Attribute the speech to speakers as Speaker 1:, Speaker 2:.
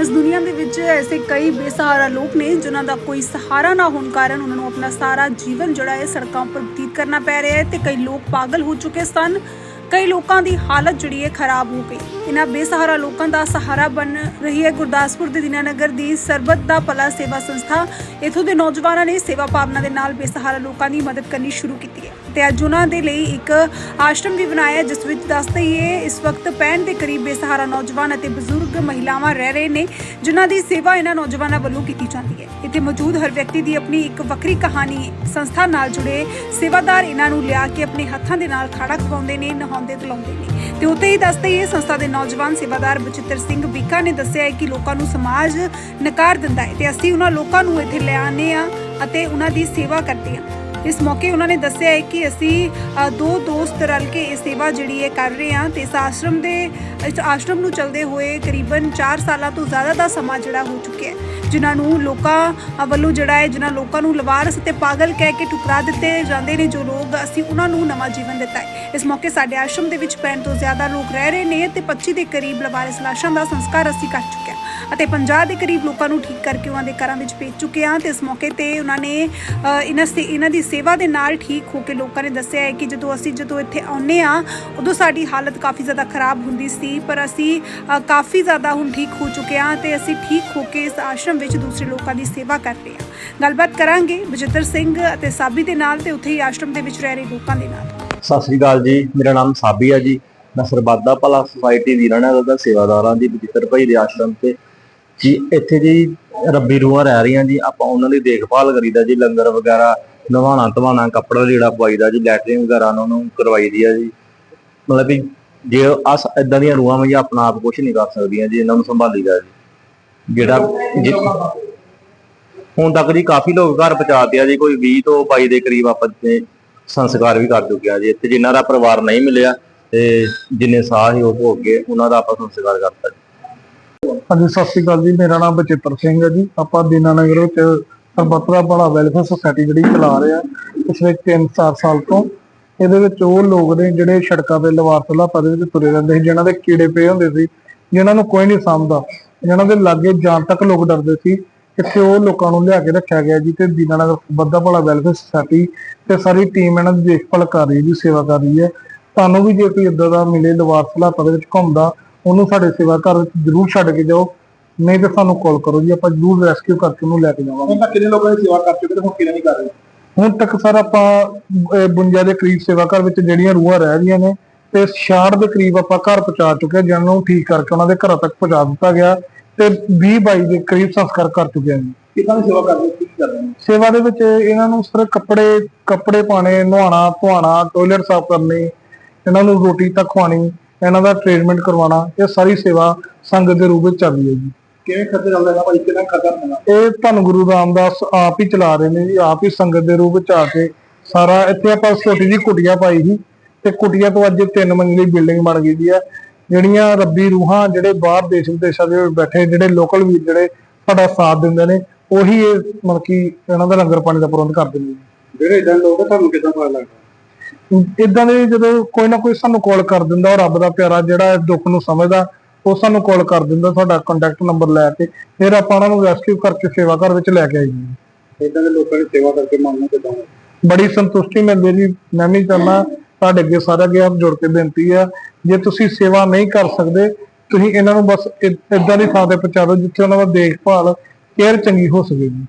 Speaker 1: ਇਸ ਦੁਨੀਆ ਦੇ ਵਿੱਚ ਐਸੇ ਕਈ ਬੇਸਹਾਰਾ ਲੋਕ ਨੇ ਜਿਨ੍ਹਾਂ ਦਾ ਕੋਈ ਸਹਾਰਾ ਨਾ ਹੋਣ ਕਾਰਨ ਉਹਨਾਂ ਨੂੰ ਆਪਣਾ ਸਾਰਾ ਜੀਵਨ ਜਿਹੜਾ ਹੈ ਸੜਕਾਂ ਉੱਪਰ ਬਤੀਤ ਕਰਨਾ ਪੈ ਰਿਹਾ ਹੈ ਤੇ ਕਈ ਲੋਕ ਪਾਗਲ ਹੋ ਚੁੱਕੇ ਸਨ। ਕਈ ਲੋਕਾਂ ਦੀ ਹਾਲਤ ਜਿਹੜੀ ਹੈ ਖਰਾਬ ਹੋ ਗਈ। ਇਹਨਾਂ ਬੇਸਹਾਰਾ ਲੋਕਾਂ ਦਾ ਸਹਾਰਾ ਬਣ ਰਹੀ ਹੈ ਗੁਰਦਾਸਪੁਰ ਦੇ ਦੀਨਾਨਗਰ ਦੀ ਸਰਬਤ ਦਾ ਭਲਾ ਸੇਵਾ ਸੰਸਥਾ। ਇਥੋਂ ਦੇ ਨੌਜਵਾਨਾਂ ਨੇ ਸੇਵਾ ਭਾਵਨਾ ਦੇ ਨਾਲ ਬੇਸਹਾਰਾ ਲੋਕਾਂ ਦੀ ਮਦਦ ਕਰਨੀ ਸ਼ੁਰੂ ਕੀਤੀ ਹੈ। ਤੇ ਅੱਜ ਉਹਨਾਂ ਦੇ ਲਈ ਇੱਕ ਆਸ਼ਰਮ ਵੀ ਬਣਾਇਆ, ਜਿਸ ਵਿੱਚ ਦੱਸ ਦਈਏ ਇਸ ਵਕਤ 65 ਦੇ ਕਰੀਬ ਬੇਸਹਾਰਾ ਨੌਜਵਾਨ ਅਤੇ ਬਜ਼ੁਰਗ ਮਹਿਲਾਵਾਂ ਰਹਿ ਰਹੇ ਨੇ, ਜਿਨ੍ਹਾਂ ਦੀ ਸੇਵਾ ਇਹਨਾਂ ਨੌਜਵਾਨਾਂ ਵੱਲੋਂ ਕੀਤੀ ਜਾਂਦੀ ਹੈ। ਇੱਥੇ ਮੌਜੂਦ ਹਰ ਵਿਅਕਤੀ ਦੀ ਆਪਣੀ ਇੱਕ ਵੱਖਰੀ ਕਹਾਣੀ ਸੰਸਥਾ ਨਾਲ ਜੁੜੇ ਸੇਵਾਦਾਰ ਇਹਨਾਂ ਨੂੰ ਲਿਆ ਕੇ ਆਪਣੇ ਹੱਥਾਂ ਦੇ ਨਾਲ ਖਾਣਾ ਖਵਾਉਂਦੇ ਨੇ, ਨਹਾਉਂਦੇ, ਧਲਾਉਂਦੇ ਨੇ। ਤੇ ਉੱਤੇ ਹੀ ਦੱਸ ਦਈਏ ਸੰਸਥਾ ਦੇ ਨੌਜਵਾਨ ਸੇਵਾਦਾਰ ਬਚਿੱਤਰ ਸਿੰਘ ਬੀਕਾ ਨੇ ਦੱਸਿਆ ਹੈ ਕਿ ਲੋਕਾਂ ਨੂੰ ਸਮਾਜ ਨਕਾਰ ਦਿੰਦਾ ਹੈ ਤੇ ਅਸੀਂ ਉਹਨਾਂ ਲੋਕਾਂ ਨੂੰ ਇੱਥੇ ਲਿਆਉਂਦੇ ਆ ਅਤੇ ਉਹਨਾਂ ਦੀ ਸੇਵਾ ਕਰਦੇ ਹਾਂ। ਇਸ ਮੌਕੇ ਉਹਨਾਂ ਨੇ ਦੱਸਿਆ ਹੈ ਕਿ ਅਸੀਂ ਦੋ ਦੋਸਤ ਰਲ ਕੇ ਇਹ ਸੇਵਾ ਜਿਹੜੀ ਹੈ ਕਰ ਰਹੇ ਹਾਂ ਤੇ ਇਸ ਆਸ਼ਰਮ ਦੇ, ਇਸ ਆਸ਼ਰਮ ਨੂੰ ਚਲਦੇ ਹੋਏ ਕਰੀਬਨ 4 ਸਾਲਾਂ ਤੋਂ ਜ਼ਿਆਦਾ ਦਾ ਸਮਾਂ ਜਿਹੜਾ ਹੋ ਚੁੱਕਿਆ ਹੈ। ਜਿਨ੍ਹਾਂ ਨੂੰ ਲੋਕਾਂ ਵੱਲੋਂ ਜਿਹੜਾ ਹੈ, ਜਿਨ੍ਹਾਂ ਲੋਕਾਂ ਨੂੰ ਲਵਾਰਸ ਤੇ ਪਾਗਲ ਕਹਿ ਕੇ ਠੁਕਰਾ ਦਿੱਤੇ ਜਾਂਦੇ ਨੇ ਜੋ ਲੋਕ ਅਸੀਂ ਉਹਨਾਂ ਨੂੰ ਨਵਾਂ ਜੀਵਨ ਦਿੱਤਾ ਹੈ। ਇਸ ਮੌਕੇ ਸਾਡੇ ਆਸ਼ਰਮ ਦੇ ਵਿੱਚ 65 ਤੋਂ ਜ਼ਿਆਦਾ ਲੋਕ ਰਹਿ ਰਹੇ ਨੇ ਤੇ 25 ਦੇ ਕਰੀਬ ਲਵਾਰਸ ਲਾਸ਼ਾਂ ਦਾ ਸੰਸਕਾਰ ਅਸੀਂ ਕਰ ਚੁੱਕੇ ਹਾਂ ਅਤੇ 50 ਦੇ ਕਰੀਬ ਲੋਕਾਂ ਨੂੰ ਠੀਕ ਕਰਕੇ ਉਹਨਾਂ ਦੇ ਘਰਾਂ ਵਿੱਚ ਭੇਜ ਚੁੱਕੇ ਹਾਂ ਤੇ ਇਸ ਮੌਕੇ ਤੇ ਉਹਨਾਂ ਨੇ ਇਹਨਾਂ ਸੇ, ਇਹਨਾਂ ਦੀ ਸੇਵਾ ਦੇ ਨਾਲ ਠੀਕ ਹੋ ਕੇ ਲੋਕਾਂ ਨੇ ਦੱਸਿਆ ਹੈ ਕਿ ਜਦੋਂ ਅਸੀਂ ਜਦੋਂ ਇੱਥੇ ਆਉਂਦੇ ਆ ਉਦੋਂ ਸਾਡੀ ਹਾਲਤ ਕਾਫੀ ਜ਼ਿਆਦਾ ਖਰਾਬ ਹੁੰਦੀ ਸੀ, ਪਰ ਅਸੀਂ ਕਾਫੀ ਜ਼ਿਆਦਾ ਹੁਣ ਠੀਕ ਹੋ ਚੁੱਕੇ ਹਾਂ ਤੇ ਅਸੀਂ ਠੀਕ ਹੋ ਕੇ ਇਸ ਆਸ਼ਰਮ ਵਿੱਚ ਦੂਸਰੇ ਲੋਕਾਂ ਦੀ ਸੇਵਾ ਕਰ ਰਹੇ ਹਾਂ। ਗੱਲਬਾਤ ਕਰਾਂਗੇ ਬਜਿੱਤਰ ਸਿੰਘ ਅਤੇ ਸਾਬੀ ਦੇ ਨਾਲ ਤੇ ਉੱਥੇ ਹੀ ਆਸ਼ਰਮ ਦੇ ਵਿੱਚ ਰਹਿ ਰਹੇ ਲੋਕਾਂ ਦੇ ਨਾਲ।
Speaker 2: ਸਤਿ ਸ੍ਰੀ ਅਕਾਲ ਜੀ, ਮੇਰਾ ਨਾਮ ਸਾਬੀ ਹੈ ਜੀ। ਮੈਂ ਸਰਬੱਤਾ ਭਲਾ ਸੁਸਾਇਟੀ ਵੀਰਾਨਗਰ ਦਾ ਸੇਵਾਦਾਰਾਂ ਦੀ ਬਜਿੱਤਰ ਭਾਈ ਦੇ ਆਸ਼ਰਮ ਤੇ। ਜੀ, ਇੱਥੇ ਜੀ ਰੱਬੀ ਰੂਹਾਂ ਰਹਿ ਰਹੀਆਂ ਜੀ। ਆਪਾਂ ਉਹਨਾਂ ਦੀ ਦੇਖਭਾਲ ਕਰੀਦਾ ਜੀ, ਲੰਗਰ ਵਗੈਰਾ, ਨਵਾਣਾ ਧਵਾਣਾ, ਕੱਪੜਾ ਲੀੜਾ ਪਵਾਈਦਾ ਜੀ, ਲੈਟਰਿੰਗ ਵਗੈਰਾ ਉਹਨਾਂ ਨੂੰ ਕਰਵਾਈ ਦੀ ਆ ਜੀ। ਮਤਲਬ ਕਿ ਜੇ ਅਸ ਇਦਾਂ ਦੀਆਂ ਰੂਹਾਂ ਵੀ ਆਪਣਾ ਆਪ ਕੁਝ ਨਹੀਂ ਕਰ ਸਕਦੀਆਂ ਜੀ, ਇਹਨਾਂ ਨੂੰ ਸੰਭਾਲੀਦਾ ਜੀ। ਜਿਹੜਾ ਜਿ- ਹੁਣ ਤੱਕ ਜੀ ਕਾਫੀ ਲੋਕ ਘਰ ਪਹੁੰਚਾਤੇ ਆ ਜੀ, ਕੋਈ 20 ਤੋਂ 22 ਦੇ ਕਰੀਬ ਆਪਾਂ ਤੇ ਸੰਸਕਾਰ ਵੀ ਕਰ ਚੁੱਕੇ ਜੀ, ਇੱਥੇ ਜਿਨ੍ਹਾਂ ਦਾ ਪਰਿਵਾਰ ਨਹੀਂ ਮਿਲਿਆ ਤੇ ਜਿੰਨੇ ਸਾਹ ਸੀ ਉਹ ਭੋਗ ਗਏ, ਉਹਨਾਂ ਦਾ ਆਪਾਂ ਸੰਸਕਾਰ ਕਰਤਾ ਜੀ।
Speaker 3: ਹਾਂਜੀ, ਸਤਿ ਸ਼੍ਰੀ ਅਕਾਲ ਜੀ, ਮੇਰਾ ਨਾਮ ਬਚਿੱਤਰ ਸਿੰਘ ਹੈ ਜੀ। ਆਪਾਂ ਦੀਨਾਨਗਰ ਵਿੱਚ ਸਰਬੱਤਰਾ ਬੜਾ ਵੈਲਫੇਅਰ ਸੁਸਾਇਟੀ ਜਿਹੜੀ ਚਲਾ ਰਹੇ ਆ, ਪਿਛਲੇ 3-4 ਸਾਲ ਤੋਂ। ਇਹਦੇ ਵਿੱਚ ਉਹ ਲੋਕ ਨੇ ਜਿਹੜੇ ਸੜਕਾਂ ਤੇ ਲਵਾਰਸ ਲਾਪਾ ਦੇ ਵਿੱਚ ਤੁਰੇ ਰਹਿੰਦੇ ਸੀ, ਜਿਨ੍ਹਾਂ ਦੇ ਕੀੜੇ ਪਏ ਹੁੰਦੇ ਸੀ, ਜਿਨ੍ਹਾਂ ਨੂੰ ਕੋਈ ਨਹੀਂ ਸਮਝਦਾ। ਜਿਨ੍ਹਾਂ ਦੇ ਲਾਗੇ ਜਾਣ ਤੱਕ ਲੋਕ ਡਰਦੇ ਸੀ ਇੱਥੇ ਉਹ ਲੋਕਾਂ ਨੂੰ ਲਿਆ ਕੇ ਰੱਖਿਆ ਗਿਆ ਜੀ ਤੇ ਦੀਨਾਨਗਰ ਬੱਦਾ ਭਲਾ ਵੈਲਫੇਅਰ ਸੁਸਾਇਟੀ ਤੇ ਸਾਰੀ ਟੀਮ ਇਹਨਾਂ ਦੀ ਦੇਖਭਾਲ ਕਰ ਰਹੀ ਹੈ ਜੀ ਸੇਵਾ ਕਰ ਰਹੀ ਹੈ। ਤੁਹਾਨੂੰ ਵੀ ਜੇ ਕੋਈ ਇਦਾਂ ਦਾ ਮਿਲੇ ਲਵਾਰਸ ਲਾਪਾ ਦੇ ਵਿੱਚ ਘੁੰਮਦਾ ਉਹਨੂੰ ਸਾਡੇ ਸੇਵਾ ਘਰ ਵਿੱਚ ਜ਼ਰੂਰ ਛੱਡ ਕੇ ਜਾਓ। ਨਹੀਂ ਤਾਂ ਸਾਨੂੰ ਕਾਲ ਕਰੋ ਜੀ ਆਪਾਂ ਜ਼ਰੂਰ ਰੈਸਕਿਊ ਕਰਕੇ ਉਹਨੂੰ ਲੈ ਕੇ ਜਾਵਾਂਗੇ।
Speaker 4: ਹੁਣ ਤੱਕ ਕਿੰਨੇ ਲੋਕਾਂ ਦੀ ਸੇਵਾ ਕਰ ਚੁੱਕੇ ਤੇ ਹੁਣ ਕਿਹਨਾਂ ਨਹੀਂ ਕਰ ਰਹੇ?
Speaker 3: ਹੁਣ ਤੱਕ ਸਰ ਆਪਾਂ 52 ਦੇ ਕਰੀਬ ਸੇਵਾ ਘਰ ਵਿੱਚ ਜਿਹੜੀਆਂ ਰੂਹਾਂ ਰਹਿ ਰਹੀਆਂ ਨੇ ਤੇ 66 ਦੇ ਕਰੀਬ ਆਪਾਂ ਘਰ ਪਹੁੰਚਾ ਚੁੱਕੇ ਜਿਨ੍ਹਾਂ ਨੂੰ ਠੀਕ ਕਰਕੇ ਉਹਨਾਂ ਦੇ ਘਰਾਂ ਤੱਕ ਪਹੁੰਚਾ ਦਿੱਤਾ ਗਿਆ। ਤੇ 20 22 ਦੇ ਕਰੀਬ ਸੰਸਕਾਰ ਕਰ ਚੁੱਕੇ ਹਾਂ ਜੀ
Speaker 4: ਕਿੰਨਾਂ ਸੇਵਾ ਕਰ ਰਹੇ ਹੋ? ਕੀ ਕਰ ਰਹੇ ਹੋ?
Speaker 3: ਸੇਵਾ ਦੇ ਵਿੱਚ ਇਹਨਾਂ ਨੂੰ ਸਿਰ ਕੱਪੜੇ ਕੱਪੜੇ ਪਾਣੇ ਨਹਾਉਣਾ ਧਵਾਣਾ ਟਾਇਲਟ ਸਾਫ਼ ਕਰਨੀ ਇਹਨਾਂ ਨੂੰ ਰੋਟੀ ਤੱਕ ਖਵਾਣੀ ਇਹਨਾਂ ਦਾ ਟ੍ਰੀਟਮੈਂਟ ਕਰਵਾਉਣਾ ਇਹ ਸਾਰੀ ਸੇਵਾ ਸੰਗਤ ਦੇ ਰੂਪ ਵਿੱਚ ਚੱਲ ਰਹੀ ਹੈ ਜੀ।
Speaker 4: ਕਿਵੇਂ ਖਰਚਾ ਚੱਲਦਾ ਹੈ ਭਾਈ ਕਿੰਨਾ ਖਰਚਾ ਹੁੰਦਾ
Speaker 3: ਇਹ ਧੰਨ ਗੁਰੂ ਰਾਮਦਾਸ ਆਪ ਹੀ ਚਲਾ ਰਹੇ ਨੇ ਜੀ ਆਪ ਹੀ ਸੰਗਤ ਦੇ ਰੂਪ ਵਿੱਚ ਆ ਕੇ ਸਾਰਾ ਇੱਥੇ ਆਪਾਂ ਛੋਟੀ ਜੀ ਕੁਟੀਆ ਪਾਈ ਸੀ ਤੇ ਕੁਟੀਆ ਤੋਂ ਅੱਜ ਤਿੰਨ ਮੰਜ਼ਿਲੀ ਬਿਲਡਿੰਗ ਬਣ ਗਈ ਦੀ ਆ ਜਿਹੜੀਆਂ ਰੱਬੀ ਰੂਹਾਂ ਜਿਹੜੇ ਬਾਹਰ ਦੇਸ਼ ਵਿਦੇਸ਼ਾਂ ਦੇ ਬੈਠੇ ਜਿਹੜੇ ਲੋਕਲ ਵੀਰ ਜਿਹੜੇ ਸਾਡਾ ਸਾਥ ਦਿੰਦੇ ਨੇ ਉਹੀ ਇਹ ਮਤਲਬ ਕਿ ਇਹਨਾਂ ਦਾ ਲੰਗਰ ਪਾਣੀ ਦਾ ਪ੍ਰਬੰਧ ਕਰਦੇ ਨੇ।
Speaker 4: ਜਿਹੜੇ ਇਦਾਂ ਲੋਕ ਆ, ਤੁਹਾਨੂੰ ਕਿਦਾਂ ਪਤਾ ਲੱਗਦਾ?
Speaker 3: ਇਦਾਂ ਦੇ ਜਦੋਂ ਕੋਈ ਨਾ ਕੋਈ ਸਾਨੂੰ ਕਾਲ ਕਰ ਦਿੰਦਾ ਉਹ ਰੱਬ ਦਾ ਪਿਆਰਾ ਜਿਹੜਾ ਦੁੱਖ ਨੂੰ ਸਮਝਦਾ ਉਹ ਸਾਨੂੰ ਕਾਲ ਕਰ ਦਿੰਦਾ ਸਾਡਾ ਕੰਟੈਕਟ ਨੰਬਰ ਲੈ ਕੇ ਫਿਰ ਆਪਾਂ ਉਹਨਾਂ ਨੂੰ ਰੈਸਕਿਊ ਕਰਕੇ ਸੇਵਾ ਘਰ ਵਿੱਚ ਲੈ ਕੇ ਆਈਏ।
Speaker 4: ਇਦਾਂ ਦੇ ਲੋਕਾਂ ਦੀ ਸੇਵਾ ਕਰਕੇ ਮਨ ਨੂੰ ਕਿਦਾਂ
Speaker 3: ਬੜੀ ਸੰਤੁਸ਼ਟੀ ਮਿਲਦੀ ਜੀ। ਮੈਂ ਵੀ ਚਾਹੁੰਦਾ ਤੁਹਾਡੇ ਅੱਗੇ ਸਾਰਾ ਅੱਗੇ ਜੋੜ ਕੇ ਬੇਨਤੀ ਆ ਜੇ ਤੁਸੀਂ ਸੇਵਾ ਨਹੀਂ ਕਰ ਸਕਦੇ, ਤੁਸੀਂ ਇਹਨਾਂ ਨੂੰ ਬਸ ਇਦਾਂ ਦੀ ਥਾਂ ਤੇ ਪਹੁੰਚਾ ਦਿਓ ਜਿੱਥੇ ਉਹਨਾਂ ਦਾ ਦੇਖਭਾਲ ਕੇਅਰ ਚੰਗੀ ਹੋ ਸਕੇ। ਜੀ